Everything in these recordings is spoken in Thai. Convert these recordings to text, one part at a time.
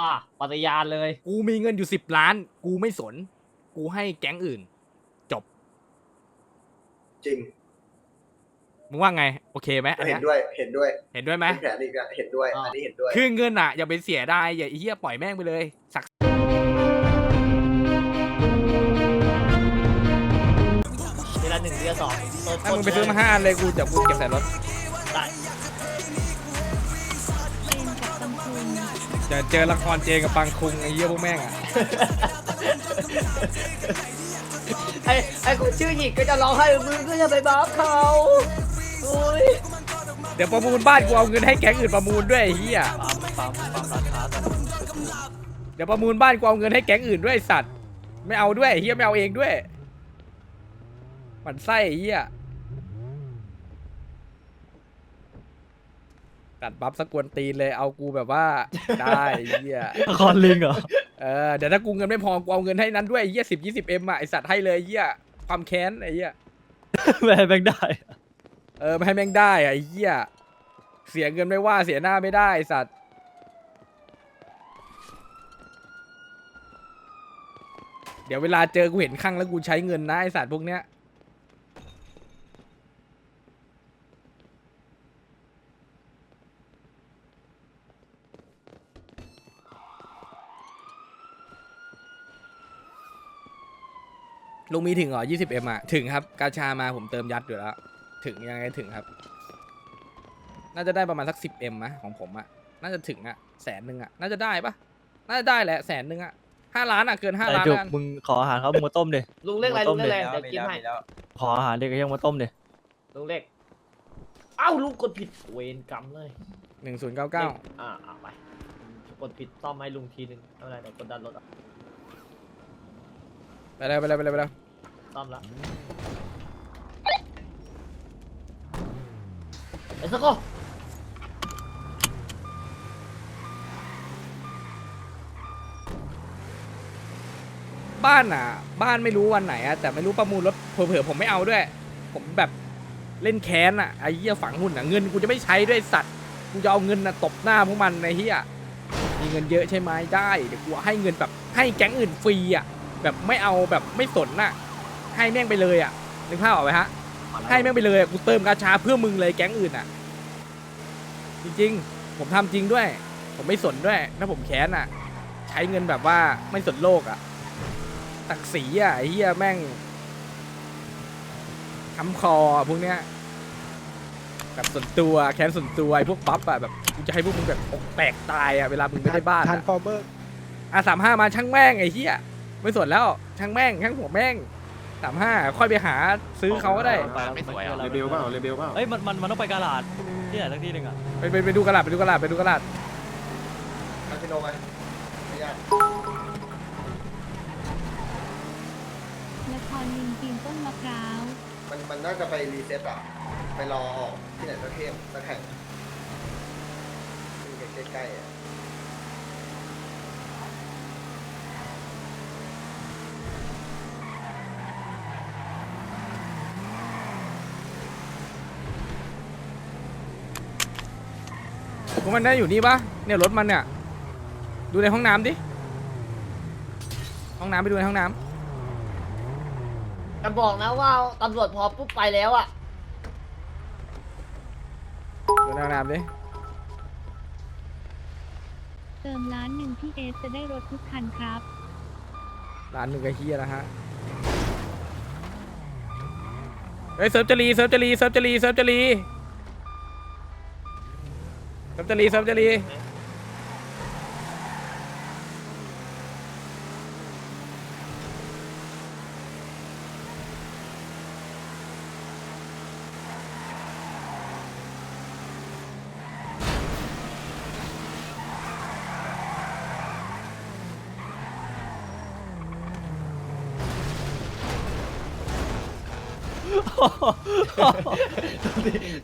อะปฏิญาณเลย กูมีเงินอยู่สิบล้าน กูไม่สน กูให้แก๊งอื่นจบจริงมึงว่าไง โอเคไหมอันเห็เนี้นยด้วยเห็นด้วยเห็นด้วยไหม เป็นแผนอีกอะเห็นด้วยอันนี้เห็นด้วย คือเงินอะ อย่าไปเสียได้อย่าไอ้เหี้ยปล่อยแม่งไปเลยสักทีละหนึ่งทีละสองเปิดถ้ามึงไปซื้อมาห้าอันเลยกูจะกูเก็บใส่รถ จะเจอละครเจกับปังคุงไอ้เหี้ยพวกแม่งอะไอ้ไอ้คนชื่อหยิกก็จะร้องไห้มึงก็จะไปบัฟเขาอุ้ยเดี๋ยวประมูลบ้านกูเอาเงินให้แก๊งอื่นประมูลด้วยไอ้เหี้ยปั๊มปั๊มปั๊มราคาแต่เดี๋ยวประมูลบ้านกูเอาเงินให้แก๊งอื่นด้วยไอ้สัตว์ไม่เอาด้วยไอ้เหี้ยไม่เอาเองด้วยหมันไส้ไอ้เหี้ย ตัดบัฟสกวนตีนเลยเอากูแบบว่า ได้ไอ้เหี้ยละครลิงเหรอ เออเดี๋ยวถ้ากูเงินไม่พอกูเอาเงินให้นั้นด้วยไอ้เหี้ยสิบยี่สิบเอ็มอะไอสัตว์ให้เลยไอ้เหี้ยความแค้นไอ้เหี้ยแม่แบงได้ เออไม่ให้แม่งได้อะไอ้เหี้ยเสียเงินไม่ว่าเสียหน้าไม่ได้ไอ้สัตว์เดี๋ยวเวลาเจอกูเห็นข้างแล้วกูใช้เงินนะไอสัตว์พวกเนี้ย ลุงมีถึงเหรอยี่สิบเอ็มอะถึงครับ กาชามาผมเติมยัดอยู่แล้ว ถึงยังไงถึงครับ น่าจะได้ประมาณสักสิบเอ็มะของผมอะน่าจะถึงอะแสนหนึ่งอะน่าจะได้ปะน่าจะได้แหละแสนหนึ่งอะห้าล้านอะเกินห้าไอ้ล้านจุกแล้วกันมึงขออาหารเขามึงมาต้มดิลุงเล็กอะไรลุงเล็กอะไรเดี๋ยวกินให้ขออาหารเด็กก็ยังมาต้มดิลุงเล็กเอ้าลุงกดผิดเวรกรรมเลยหนึ่งศูนย์เก้าเก้าอ่าอ่าไปกดผิดซ่อมให้ลุงทีนึงไม่เป็นไรเดี๋ยวกดดันรถอะ ไปเลยไปเลยไปเลยไปเลยซ่อมละไอ้สกอบ้านอะบ้านไม่รู้วันไหนอะแต่ไม่รู้ประมูลรถเผื่อๆผมไม่เอาด้วย ผมแบบเล่นแค้นอะไอ้เหี้ยฝังหุ่นอะเงินกูจะไม่ใช้ด้วยสัตว์กูจะเอาเงินอะตบหน้าพวกมันไอ้เหี้ยมีเงินเยอะใช่ไหมได้เดี๋ยวกูให้เงินแบบให้แก๊งอื่นฟรีอะ แบบไม่เอาแบบไม่สนน่ะ ให้แม่งไปเลยอะนึกภาพออกไหมฮะ ให้แม่งไปเลยอะกูเติมกาชาเพื่อมึงเลยแก๊งอื่นอะ จริงๆ ผมทำจริงด้วย ผมไม่สนด้วย ถ้าผมแค้นอะ ใช้เงินแบบว่าไม่สนโลกอะตักสีอะไอ้เหี้ยแม่งคำคออะพวกเนี้ยแบบส่วนตัวแค้นส่วนตัวไอ้พวกปั๊บอะแบบกูจะให้พวกมึงแบบอกแตกตายอะเวลามึงไม่ได้บ้านทันอะฟอร์เบอร์อะสามห้ามาช่างแม่งไอ้เหี้ย ไม่สนแล้วช่างแม่งช่างหัวแม่งสามห้าค่อยไปหาซื้อเขาก็ได้ไม่สวยอะเรเบลเปล่าเรเบลเปล่าเอ้ยมันมันมันต้องไปกาลาดที่ไหนสักที่หนึ่งอะไปไปไปดูกระดาษไปดูกระดาษไปดูกระดาษคาสิโนไปไม่ยากละครลิงปีนต้นมะพร้าว มันมันน่าจะไปรีเซ็ตอะไปรอออกที่ไหนสักเทมสักแห่งที่ใกล้ๆอะ วกมันได้อยู่นี่ปะเนี่ยรถมันเนี่ย ดูในห้องน้ำดิ ห้องน้ำไปดูในห้องน้จะบอกนะว่าตำรวจพอปุ๊บไปแล้วอะำดูในห้องน้ำดิ เติมล้านหนึ่งพี่เอสจะได้รถทุกคันครับ ร้านหนึ่งกระเฮียนะฮะ เฮ้ยเซิร์ฟจะรีเซิร์ฟจะรีเซิร์ฟจะรีเซิร์ฟจะรีเซิร์ฟจะรีซิร์ฟจะรี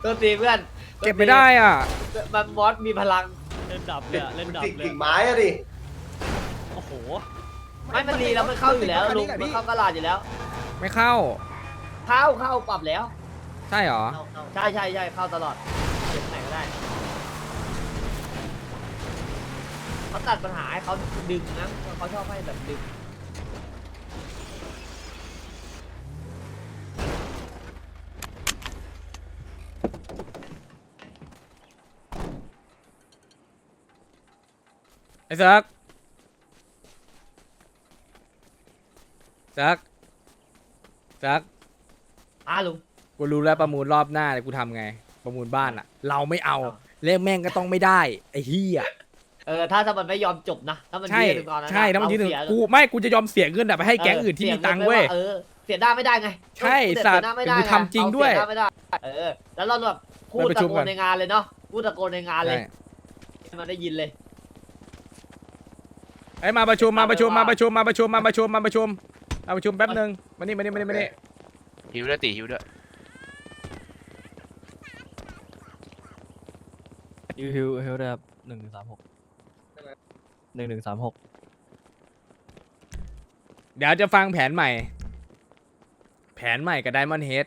ตัวตีเพื่อน เก็บไม่ได้อะ มันบอสมีพลังเล่นดับเลยอะเล่นดับกิ่งเลยกิ่งไม้อะดิโอ้โห ไม่มันรีแล้วมันเข้าอยู่แล้วลุงมันเข้ากระลาดอยู่แล้ว ไม่เข้า เข้าเข้าปรับแล้ว ใช่เหรอ ใช่ใช่ใช่เข้าตลอดเก็บไหนก็ได้เขาตัดปัญหาให้เขาดึงนะเขาชอบให้แบบดึง เซิร์กเซิร์กเซิร์กอะลุง กูรู้แล้วประมูลรอบหน้าเนี่ยกูทำไง ประมูลบ้านอะเราไม่เอาเอา เล่มแม่งก็ต้องไม่ได้ไอ้เหี้ยเออถ้าถ้ามันไม่ยอมจบนะถ้ามันใช่ยืดถึงตอนนั้นนะใช่ถ้ามันยืนถึงเราเสีกูไม่กูจะยอมเสียเงินอะไปให้แก๊งอื่นที่มีตังค์เว้ย เออเสียหน้าไม่ได้ไงใช่เสียสัตว์หน้าไม่ได้กูทำจริงด้วย เาเสีหน้าไม่ได้เออ แล้วเราแบบพูดไปประตะชุมโกก่อนน ในงานเลยเนาะพูดตะโกนในงานเลย ใช่ให้มันได้ยินเลยไอ้ยมาประชุมมาประชุมมาประชุมมาประชุมมาประชุมมาประชุมมาประชุมแป๊บนึงมานี่มานี่มานี่มานี่หิวด้วยตีหิวด้วยฮิวฮิวฮิวด้วยครับหนึ่งหนึ่งสามหกหนึ่งหนึ่งสามหกเดี๋ยวจะฟังแผนใหม่ แผนใหม่กับไดมอนด์เฮด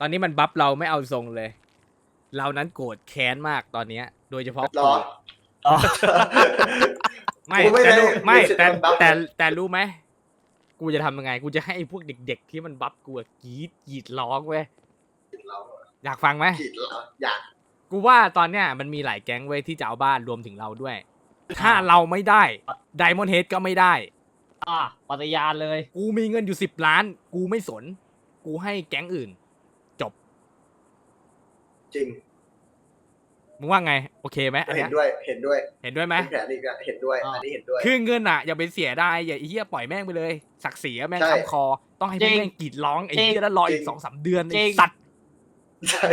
ตอนนี้มันบัฟเราไม่เอาทรงเลย เรานั้นโกรธแค้นมากตอนเนี้ย โดยเฉพาะรอ ไม่กูไม่แต่ได้รู้ไม่รู้สึกแต่มันบัฟ แต่เลยแต่รู้ไหมกูจะทำยังไง กูจะให้ไอ้พวกเด็ก ๆ ที่มันบัฟกูอะกรีดกรีดร้องเว้ยเราอยากฟังไหม ผิดเหรออยากกูว่าตอนเนี้ยมันมีหลายแก๊งเว้ยที่จะเอาบ้านรวมถึงเราด้วย ถ้าเราไม่ได้ไดมอนด์เฮดก็ไม่ได้ อะปฏิญาณเลย กูมีเงินอยู่สิบล้าน กูไม่สน กูให้แก๊งอื่น จบจริง มึงว่าไง โอเคไหมอันเห็เนี้นยด้วยเห็นด้วยเห็นด้วยไหม เป็นแผนอีกอะเห็นด้วยอันนี้เห็นด้วย คือเงินอะอย่าไปเสียได้อย่าไอ้เหี้ยปล่อยแม่งไปเลย ศักดิ์ศรีอะแม่งใช่ คำคอ ต้องให้พวกแม่งกรีดร้องไอ้เหี้ยแล้วรออีจริกง สองสามเดือนจริไอ้ง สัตว์ใช่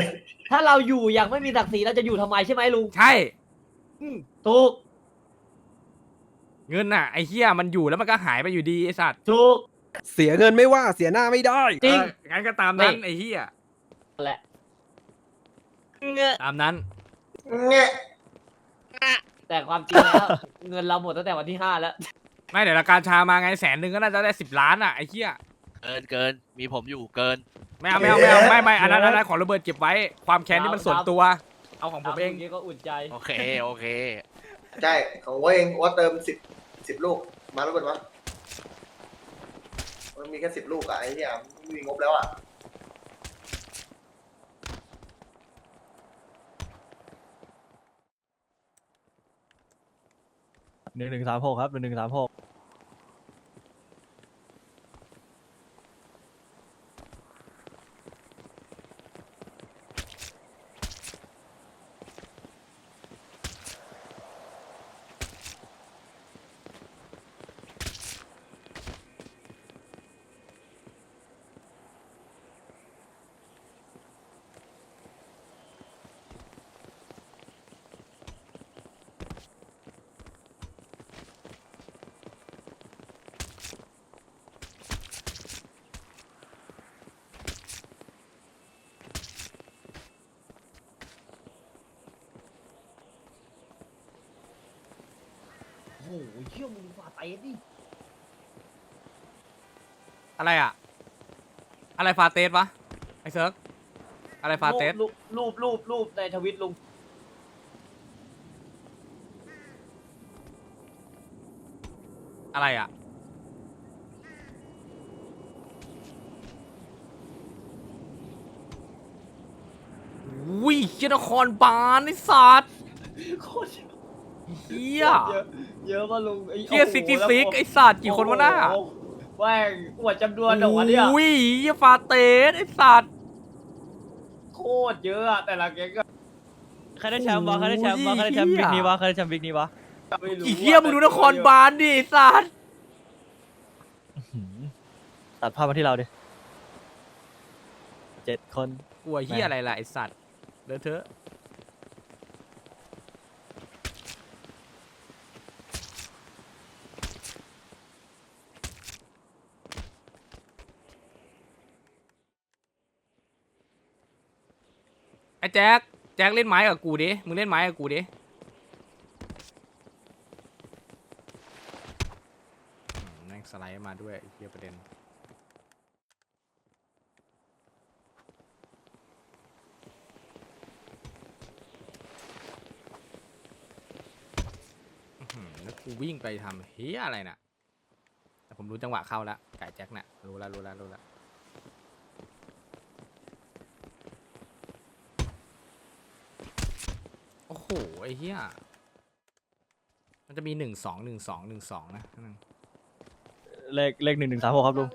ถ้าเราอยู่อย่างไม่มีศักดิ์ศรีเราจะอยู่ทำไมใช่ไหมลุงใช่ ถูกเงินอะไอ้เหี้ยมันอยู่แล้วมันก็หายไปอยู่ดีไอ้สัตว์ถูก เสียเงินไม่ว่าเสียหน้าไม่ได้ จริง เอองั้นก็ตามนั้นนี่ไอ้เหี้ยแหละเงอะตามนั้น เงี้ยแต่ความจริงแล้วเงินเราหมดตั้งแต่วันที่ห้าแล้ว ไม่เดี๋ยวราคาชามาไงแสนหนึ่งก็น่าจะได้สิบล้านอะไอ้เหี้ยเกินเกินมีผมอยู่เกิน ไม่เอาไม่เอาไม่เอาไม่ไม่อันนั้นอันนั้นของระเบิดเก็บไว้ ความแค้นนี่มันส่วนตัว เอาของผมเองนี้ก็อุ่นใจ โอเคโอเคใช่ของว่าเองว่าเติมสิบสิบลูกมาแล้วเป็นวะมันมีแค่สิบลูกอะไอ้เนี่ยไม่มีงบแล้วอะ หนึ่งหนึ่งสามหกครับหนึ่งหนึ่งสามหก ไปดิอะไรอะ อะไรฟาเตสวะไอ้เซิร์กอะไรฟาเตสรูปรูปรูปรูปในทวิตลุงอะไรอะวิเชียนครบาลไอ้สัตว์โคตร เยอะเฮียเยอะเยอะมาลุงไอ้เฮียโอ้โหซิกซิกแล้วซิกผมไอ้สัตว์กี่คนวะหน้าโอ้โหแม่งอวดจำนวนเหรอวะเนี่ยวิเฮียฟาเตสไอ้สัตว์ โคตรเยอะอะแต่ละแก๊งก็ใครได้แชมป์วะใครได้แชมป์วะใครได้แชมป์เหี้ยบิ๊กนี้วะใครได้แชมป์บิ๊กนี้วะไม่รู้อีเฮียมึงดูนครบาลดิไอ้สัตว์หืมตัดภาพมาที่เราดิเจ็ดคนกลัวเฮียอะไรล่ะไอ้สัตว์เดี๋ยวเถอะ อ้แจ็คแจ็คเล่นไม้กับกูดิ มึงเล่นไม้กับกูดิ แม่งสไลด์มาด้วยเฮียประเด็น แล้วกูวิ่งไปทำเฮียอะไรน่ะ แต่ผมรู้จังหวะเข้าแล้วไก่แจ็คน่ะ รู้แล้วรู้แล้วรู้แล้วโอ้โห ไอ้เหี้ย มันจะมีหนึ่งสองหนึ่งสองหนึ่งสองนะนั่นเลขเลขหนึ่งหนึ่งสามหกครับลุง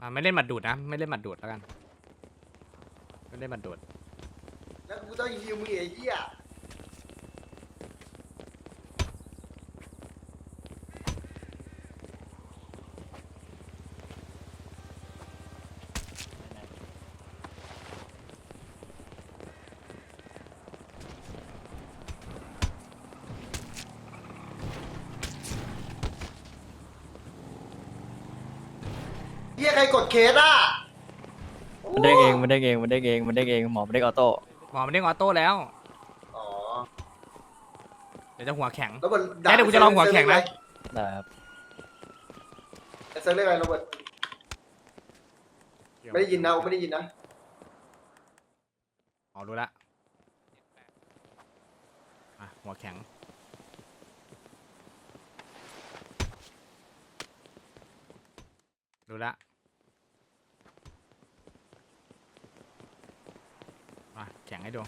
อะไม่เล่นหมัดดูดนะ ไม่เล่นหมัดดูดแล้วกัน ไม่เล่นหมัดดูด แล้วกูต้องฮิวมึงอีกไอ้เหี้ย เหี้ยใครกด เคสอะมันเด้งเองมันเด้งเองมันเด้งเองมันเด้งเองหมอมันเด้งออโต้หมอมันเด้งออโต้แล้ว อ๋อเดี๋ยวจะหัวแข็ง แล้วมันได้เดี๋ยวกูจะลองหัวแข็งนะ ได้ครับเซิร์ฟเรียกอะไรโรเบิร์ตไม่ได้ยินนะกูไม่ได้ยินนะอ๋อรู้ละอะหัวแข็ง รู้ละมา แข็งให้ดู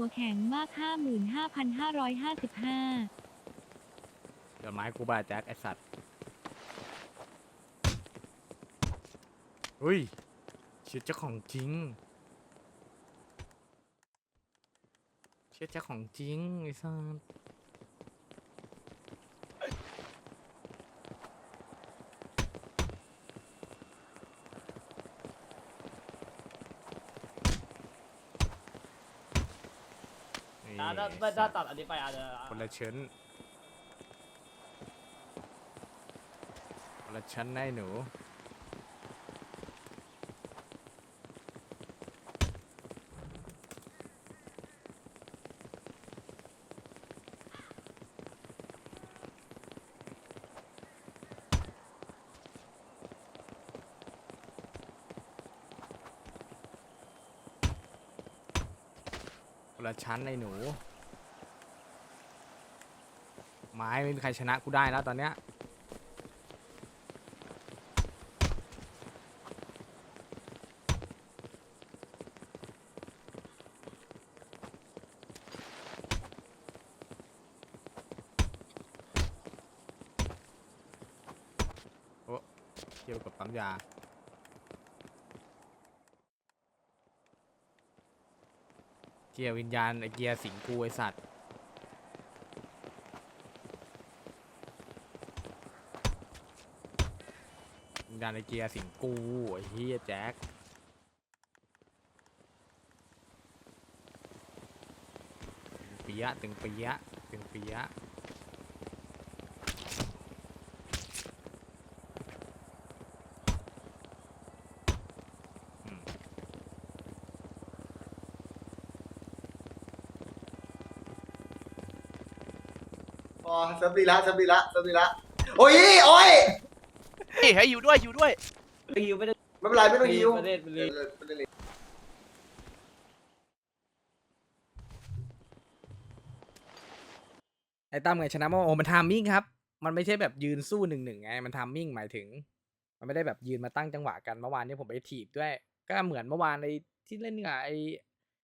หัวแข็งมาก 55,555เดี๋ยวไม้กูบาแจ็คไอสัตว์เฮ้ยเชื่อเจ้าของจริงเชื่อเจ้าของจริงไอสัตว์ นี่ถ้าถ้าถ้าตัดอันนี้ไปอาจจะคนละชั้นคนละชั้นได้หนู คนละชั้นไอ้หนู ไม้ไม่มีใครชนะกูได้แล้วตอนเนี้ยโอ้เกี่ยวกับปั๊มยา เกียร์วิญญาณไอเกียร์สิงกูไอสัตว์วิญญาณไอเกียร์สิงกูไอเฮียแจ็คเปียะตึงเปียะตึงเปียะ อเซิร์ฟดีละเซิร์ฟดีละเซิร์ฟดีละโอ้ยโอ้ยเฮ้ยให้อยู่ด้วยอยู่ด้วยไม่ยิวไม่ได้ไม่เป็นไรไม่ต้องฮิวประเด็นประเด็นเออไม่เป็นไรไอ้ตั้มไงชนะมาโอ้มันทามมิ่งครับ มันไม่ใช่แบบยืนสู้หนึ่งหนึ่งไง มันทามมิ่งหมายถึง มันไม่ได้แบบยืนมาตั้งจังหวะกันเมื่อวานนี้ผมไปถีบด้วย ก็เหมือนเมื่อวานในที่เล่นกับไอ้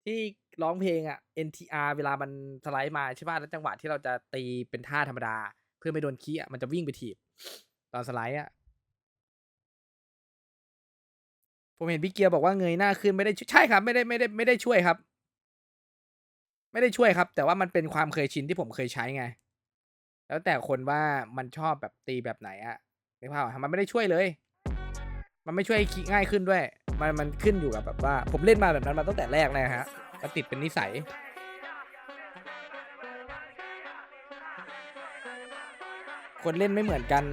ที่ ร้องเพลงอะ NTR เวลามันสไลด์มาใช่ป่ะแล้วจังหวะที่เราจะตีเป็นท่าธรรมดา เพื่อไม่โดนขี้อะมันจะวิ่งไปถีบ ตอนสไลด์อะผมเห็นพี่เกียร์บอกว่าเงยหน้าขึ้นไม่ได้ใช่ครับ ไม่ได้ไม่ได้ไม่ได้ช่วยครับ ไม่ได้ช่วยครับ แต่ว่ามันเป็นความเคยชินที่ผมเคยใช้ไง แล้วแต่คนว่ามันชอบแบบตีแบบไหนอะในภาพอมันไม่ได้ช่วยเลย มันไม่ช่วยคิดง่ายขึ้นด้วย มันมันขึ้นอยู่กับแบบว่า ผมเล่นมาแบบนั้นมาตั้งแต่แรกเลยฮะ มันติดเป็นนิสัย คนเล่นไม่เหมือนกัน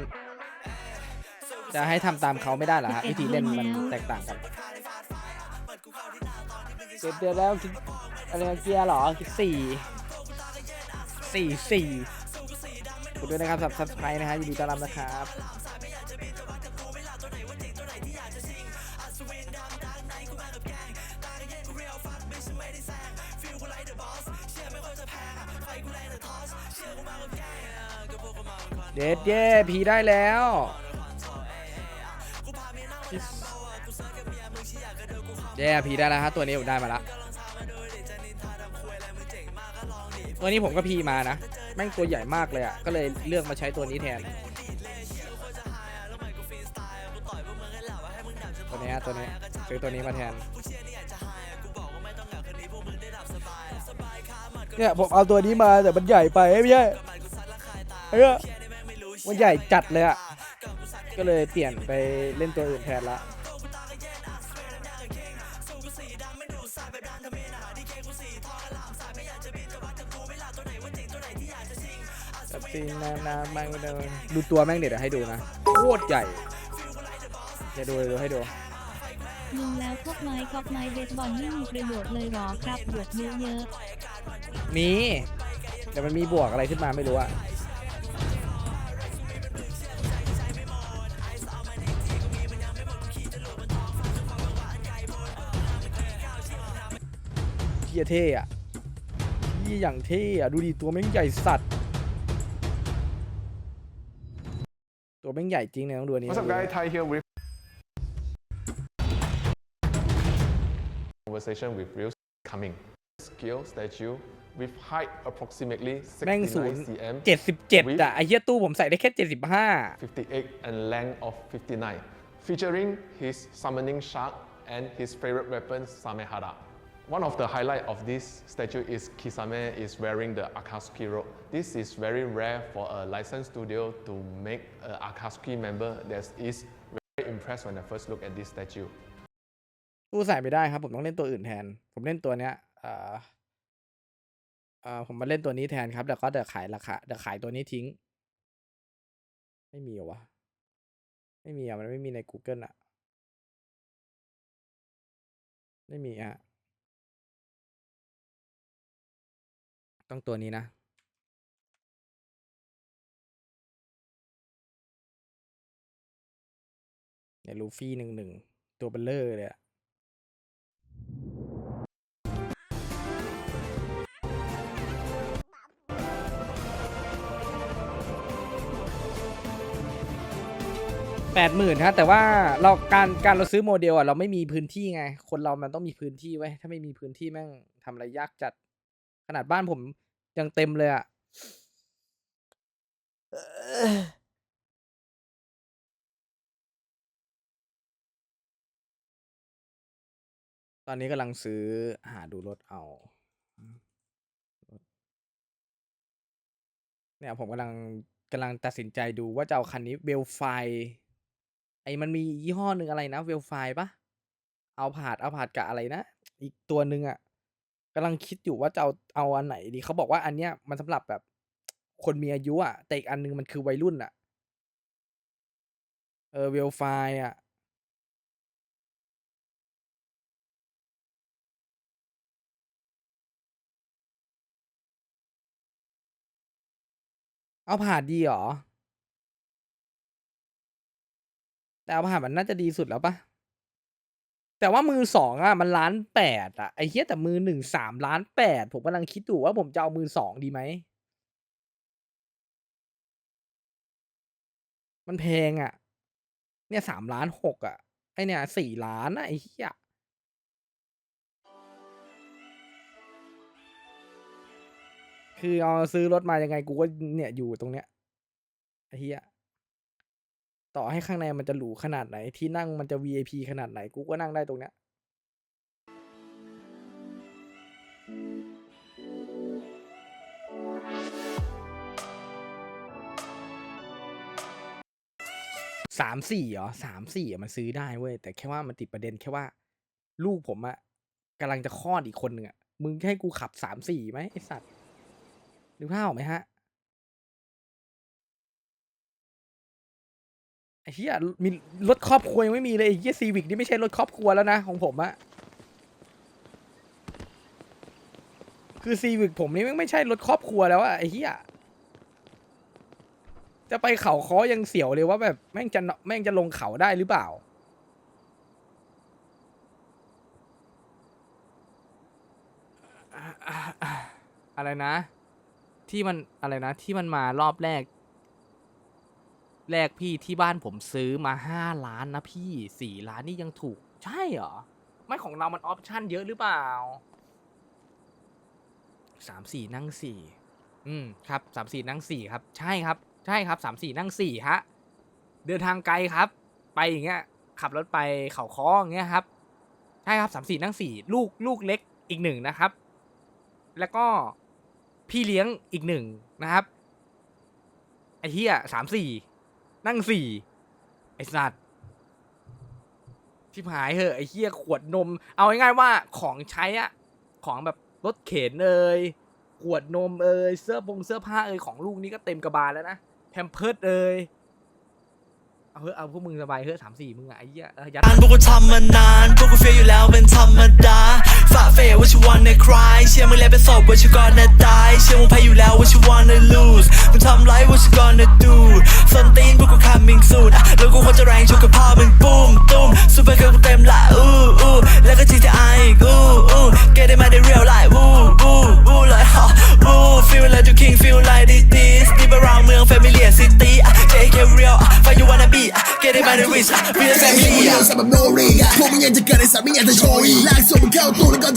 จะให้ทำตามเขาไม่ได้เหรอฮะวิธีเล่นมันแตกต่างกันเจ็ดเดือนแล้วคิดอะไรนะเกียร์เหรอคิดสี่สี่สี่ขอบคุณด้วยนะครับสำหรับซับสไครต์นะฮะยินดีต้อนรับนะครับ เด็ดเย่พีได้แล้ว เย่พีได้แล้วฮะตัวนี้ผมได้มาละตัวนี้ผมก็พีมานะ แม่งตัวใหญ่มากเลยอะ ก็เลยเลือกมาใช้ตัวนี้แทน ตัวนี้ฮะตัวนี้ซื้อตัวนี้มาแทนเนี่ยผมเอาตัวนี้มาแต่มันใหญ่ไปไม่ใช่เออ มันใหญ่จัดเลยอะก็เลยเปลี่ยนไปเล่นตัวอื่นแทนละแบบซีนนานาแม่งเดินดูตัวแม่งเดี๋ยวให้ดูนะโคตรใหญ่เดี๋ยวดูเดี๋ยวดูให้ดูลุงแล้วพวกไม้กอล์ฟไม้เบสบอลไม่มีประโยชน์เลยหรอครับบวกเยอะๆมี แต่มันมีบวกอะไรขึ้นมาไม่รู้อะ เที่ยเท่อะเที่ยอย่างเท่อะดูดิตัวแม่งใหญ่สัตว์ ตัวแม่งใหญ่จริงเนี่ยต้องดูอันนี้ What's up, guys? Ty here with conversation with real coming scale statue with height approximately แม่งศูนย์69 cm, เจ็ดสิบเจ็ดอะไอ้เหี้ยตู้ผมใส่ได้แค่เจ็ดสิบห้า 58 and length of 59, featuring his summoning shark and his favorite weapon Samehara. One of the highlight of this statue is Kisame is wearing the Akatsuki robe. This is very rare for a licensed studio to make an Akatsuki member that is very impressed when I first look at this statue. ตู้ใส่ไม่ได้ครับ ผมต้องเล่นตัวอื่นแทน ผมเล่นตัวเนี้ยเอ่อเอ่อผมมาเล่นตัวนี้แทนครับเดี๋ยวก็เดี๋ยวขายราคาเดี๋ยวขายตัวนี้ทิ้ง ไม่มีเหรอวะ ไม่มีอะ มันไม่มีใน Google อะ ไม่มีอะ ต้องตัวนี้นะเนี่ยลูฟี่หนึ่งหนึ่งตัวเบลเลอร์เลยอะแปดหมื่นฮะแต่ว่าเราการการเราซื้อโมเดลอะเราไม่มีพื้นที่ไง คนเรามันต้องมีพื้นที่ไว้ ถ้าไม่มีพื้นที่แม่งทำอะไรยากจัด ขนาดบ้านผม ยังเต็มเลยอะตอนนี้กำลังซื้อหาดูรถเอา เนี่ยผมกำลังกำลังตัดสินใจดูว่าจะเอาคันนี้เวลไฟ ไอ้มันมียี่ห้อหนึ่งอะไรนะ เวลไฟปะเอาผาดเอาผาดกับอะไรนะ อีกตัวหนึ่งอะ กำลังคิดอยู่ว่าจะเอาเอาอันไหนดีเขาบอกว่าอันเนี้ยมันสำหรับแบบ คนมีอายุอะแต่อีกอันหนึงมันคือวัยรุ่นอะเออเวลไฟอะเอาผ่าดดีเหรอ แต่เอาผ่านมันน่าจะดีสุดแล้วปะ แต่ว่ามือสองอะมันล้านแปดอะไอ้เหี้ยแต่มือหนึ่งสามล้านแปดผมกำลังคิดอยู่ว่าผมจะเอามือสองดีไหม มันแพงอะ เนี่ยสามล้านหกอะ ไอเนี่ยสี่ล้านอะไอ้เหี้ยคือเอาซื้อรถมายังไงกูก็เนี่ยอยู่ตรงเนี้ยไอ้เหี้ย ต่อให้ข้างในมันจะหรูขนาดไหนที่นั่งมันจะ VIP ขนาดไหนกูก็นั่งได้ตรงเนี้ยสามสี่เหรอสามสี่มันซื้อได้เว้ยแต่แค่ว่ามันติดประเด็นแค่ว่า ลูกผมอะกำลังจะคลอดอีกคนหนึ่งอะมึงให้กูขับสามสี่ไหมไอสัตว์นึกภาพออกไหมฮะ ไอ้เหี้ยมีรถครอบครัวยังไม่มีเลยไอ้เหี้ยซีวิกนี่ไม่ใช่รถครอบครัวแล้วนะของผมอะคือซีวิกผมนี่แม่ไม่ใช่รถครอบครัวแล้วอะไอ้เหี้ยจะไปเขาคอยังเสียวเลยว่าแบบแม่งจะแม่งจะลงเขาได้หรือเปล่า อะไรนะ ที่มันอะไรนะ ที่มันมารอบแรก แรกพี่ที่บ้านผมซื้อมาห้าล้านนะพี่สี่ล้านนี่ยังถูก ใช่เหรอ ไม่ของเรามันออปชั่นเยอะหรือเปล่าสามสี่นั่งสี่อืมครับสามสี่นั่งสี่ครับ ใช่ครับ ใช่ครับสามสี่นั่งสี่ฮะ เดินทางไกลครับ ไปอย่างเงี้ย ขับรถไปเขาค้ออย่างเงี้ยครับ ใช่ครับสามสี่นั่งสี่ลูกลูกเล็กอีกหนึ่งนะครับ แล้วก็พี่เลี้ยงอีกหนึ่งนะครับไอ้เหี้ยสามสี่ นั่งสี่ไอสัตว์ที่หายเหอะไอเหี้ยขวดนม เอาง่ายๆว่าของใช้อะของแบบรถเข็นเอ่ยขวดนมเอ่ยเสื้อผงเสื้อผ้าเอ่ยของลูกนี่ก็เต็มกระบาลแล้วนะแพมเพิร์ดเอ่ยเอาเฮ้ยเอาพวกมึงสบายเฮ้ยสามสี่มึงอะไอ้เหี้ยเออยัดพวกกูทำมานาน พวกกูเฟียอยู่แล้วเป็นธรรมดา เฟยว่าชิวันในคลายเชื่อมึงแล้วเป็นศพว่าชิว gonna die เชื่อมึงแพ้อยู่แล้วว่าชิวัน lose มึงทำไรว่าชิ gonna do ส้นตีนพวกกู coming soon แล้วกูควรจะแรงชกกับพ่อมึงปุ้มตุ้มซูเปอร์เกิร์ลกูเต็มละอู้อู้แล้วก็ GTI อีกอู้อู้ get it มาได้ real life วู้วู้วู้เลยฮะวู้ feel like the king feel like this this deep around เมือง familiar city อะ JK real อะ fight you wanna be อะ get it มาได้ rich อะ real family อะพวกมึงยังจะเกิดในสามไม่อยากจะโชยลากส่งมึงเข้าตู้แล้วก็